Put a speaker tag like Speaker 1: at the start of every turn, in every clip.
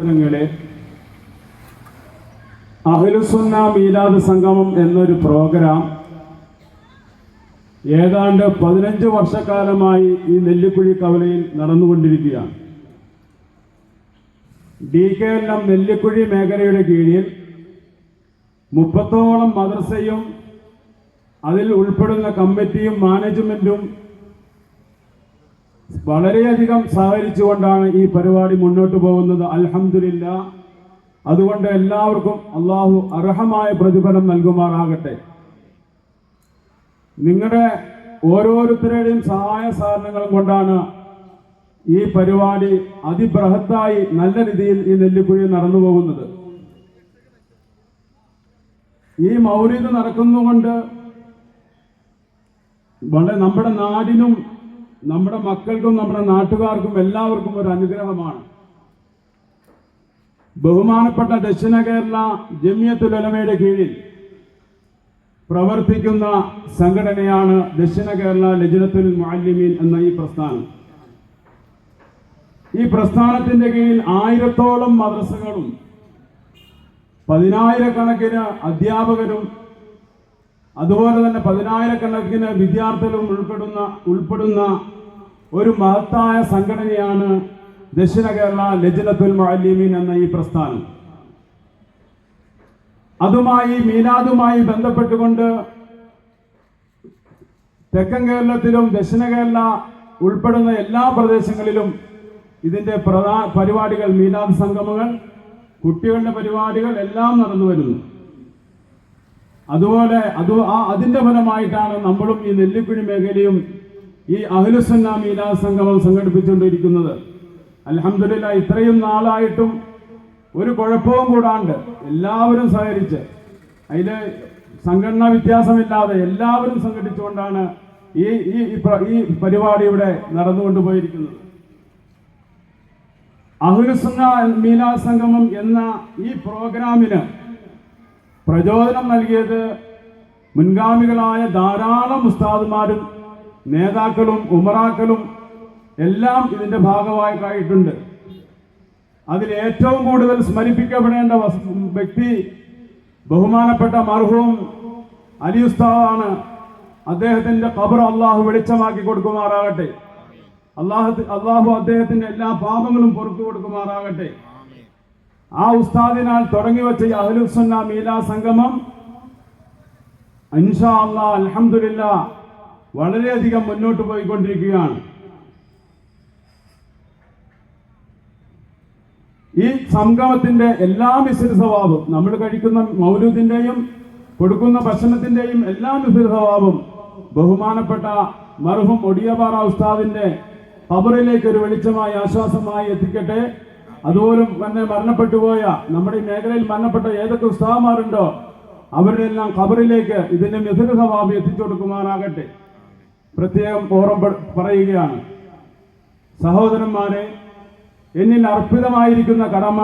Speaker 1: സഹോദരങ്ങളെ അഹലുസുന്ന മീലാദ് സംഗമം എന്നൊരു പ്രോഗ്രാം ഏതാണ്ട് പതിനഞ്ച് വർഷക്കാലമായി ഈ നെല്ലിക്കുഴി കവലയിൽ നടന്നുകൊണ്ടിരിക്കുകയാണ്. D K L M Nellikuzhi മേഖലയുടെ കീഴിൽ മുപ്പത്തോളം മദ്രസയും അതിൽ ഉൾപ്പെടുന്ന കമ്മിറ്റിയും മാനേജ്മെന്റും വളരെയധികം സഹകരിച്ചുകൊണ്ടാണ് ഈ പരിപാടി മുന്നോട്ട് പോകുന്നത്. അലഹമില്ല അതുകൊണ്ട് എല്ലാവർക്കും അള്ളാഹു അർഹമായ പ്രതിഫലം നൽകുമാറാകട്ടെ. നിങ്ങളുടെ ഓരോരുത്തരുടെയും സഹായ സഹകരണങ്ങളും കൊണ്ടാണ് ഈ പരിപാടി അതിബൃഹത്തായി നല്ല രീതിയിൽ ഈ നെല്ലിക്കുഴി നടന്നു പോകുന്നത്. ഈ മൗലിക നടക്കുന്നുകൊണ്ട് വളരെ നമ്മുടെ നാടിനും നമ്മുടെ മക്കൾക്കും നമ്മുടെ നാട്ടുകാർക്കും എല്ലാവർക്കും ഒരു അനുഗ്രഹമാണ്. ബഹുമാനപ്പെട്ട ദക്ഷിണ കേരള ജമിയത്തുൽ ഉലമയുടെ കീഴിൽ പ്രവർത്തിക്കുന്ന സംഘടനയാണ് ദക്ഷിണ കേരള ലജനത്തുൽ മുഅല്ലിമീൻ എന്ന ഈ പ്രസ്ഥാനം. ഈ പ്രസ്ഥാനത്തിന്റെ കീഴിൽ ആയിരത്തോളം മദ്രസകളും പതിനായിരക്കണക്കിന് അധ്യാപകരും അതുപോലെ തന്നെ പതിനായിരക്കണക്കിന് വിദ്യാർത്ഥികളും ഉൾപ്പെടുന്ന ഉൾപ്പെടുന്ന ഒരു മഹത്തായ സംഘടനയാണ് ദക്ഷിണ കേരള ലജ്നത്തുൽ മുഅല്ലിമീൻ എന്ന ഈ പ്രസ്ഥാനം. അതുമായി മീനാദുമായി ബന്ധപ്പെട്ടുകൊണ്ട് തെക്കൻ കേരളത്തിലും ദക്ഷിണ കേരള ഉൾപ്പെടുന്ന എല്ലാ പ്രദേശങ്ങളിലും ഇതിന്റെ പ്രധാ പരിപാടികൾ മീലാദ് സംഗമങ്ങൾ കുട്ടികളുടെ പരിപാടികൾ എല്ലാം നടന്നു വരുന്നു. അതുപോലെ അത് ആ അതിന്റെ ഫലമായിട്ടാണ് നമ്മളും ഈ നെല്ലിക്കുഴി മേഖലയും ഈ അഹ്ലുസന്ന മീലാ സംഗമം സംഘടിപ്പിച്ചുകൊണ്ടിരിക്കുന്നത്. അലഹമില്ല ഇത്രയും നാളായിട്ടും ഒരു കുഴപ്പവും കൂടാണ്ട് എല്ലാവരും സഹകരിച്ച് അതിൽ സംഘടനാ വ്യത്യാസമില്ലാതെ എല്ലാവരും സംഘടിച്ചുകൊണ്ടാണ് ഈ ഈ ഈ പരിപാടി ഇവിടെ നടന്നുകൊണ്ട് പോയിരിക്കുന്നത്. അഹുലുസന്ന മീലാ സംഗമം എന്ന ഈ പ്രോഗ്രാമിന് പ്രചോദനം നൽകിയത് മുൻഗാമികളായ ധാരാളം ഉസ്താദുമാരും നേതാക്കളും ഉമറാക്കളും എല്ലാം ഇതിന്റെ ഭാഗമായിട്ടുണ്ട് അതിൽ ഏറ്റവും കൂടുതൽ സ്മരിപ്പിക്കപ്പെടേണ്ട വ്യക്തി ബഹുമാനപ്പെട്ട മർഹൂം അലി ഉസ്താദാണ്. അദ്ദേഹത്തിന്റെ ഖബർ അള്ളാഹു വെളിച്ചമാക്കി കൊടുക്കുമാറാകട്ടെ. അള്ളാഹു അള്ളാഹു അദ്ദേഹത്തിന്റെ എല്ലാ പാപങ്ങളും പുറത്തു കൊടുക്കുമാറാകട്ടെ. ആ ഉസ്താദിനാൽ തുടങ്ങി വെച്ച ഈ അഹ്ലുസുന്ന മീലാ സംഗമം ഇൻഷാ അള്ളാഹ് അൽഹംദുലില്ല വളരെയധികം മുന്നോട്ട് പോയിക്കൊണ്ടിരിക്കുകയാണ്. ഈ സംഗമത്തിന്റെ എല്ലാ മിശ്ര സ്വഭാവം നമ്മൾ കഴിക്കുന്ന മൗലൂദിന്റെയും കൊടുക്കുന്ന ഭക്ഷണത്തിന്റെയും എല്ലാ മിശ്ര സ്വഭാവം ബഹുമാനപ്പെട്ട മർഹും ഒടിയപാറ ഉസ്താദിന്റെ ഖബറിലേക്ക് ഒരു വെളിച്ചമായി ആശ്വാസമായി എത്തിക്കട്ടെ. അതുപോലും തന്നെ മരണപ്പെട്ടുപോയ നമ്മുടെ ഈ മേഖലയിൽ മരണപ്പെട്ട ഏതൊക്കെ ഉസ്താവമാരുണ്ടോ അവരുടെ എല്ലാം ഖബറിലേക്ക് ഇതിന്റെ മിഥുന സ്വഭാവം എത്തിച്ചു കൊടുക്കുമാറാകട്ടെ. പ്രത്യേകം ഓർമ്മ പറയുകയാണ്. സഹോദരന്മാരെ എന്നിൽ അർപ്പിതമായിരിക്കുന്ന കടമ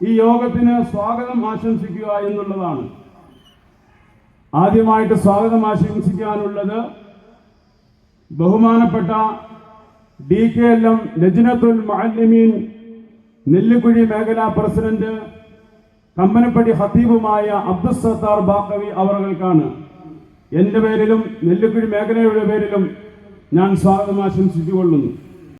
Speaker 1: ഈ യോഗത്തിന് സ്വാഗതം ആശംസിക്കുക എന്നുള്ളതാണ്. ആദ്യമായിട്ട് സ്വാഗതം ആശംസിക്കാനുള്ളത് ബഹുമാനപ്പെട്ട D K L M Lajnathul Muallimeen Nellikuzhi മേഖലാ പ്രസിഡന്റ് കമ്പനപ്പടി ഹത്തീബുമായ അബ്ദുൽ സത്താർ ബാക്കവി അവറുകൾക്കാണ് എന്റെ പേരിലും നെല്ലിക്കുഴി മേഖലയുടെ പേരിലും ഞാൻ സ്വാഗതം ആശംസിച്ചുകൊള്ളുന്നു.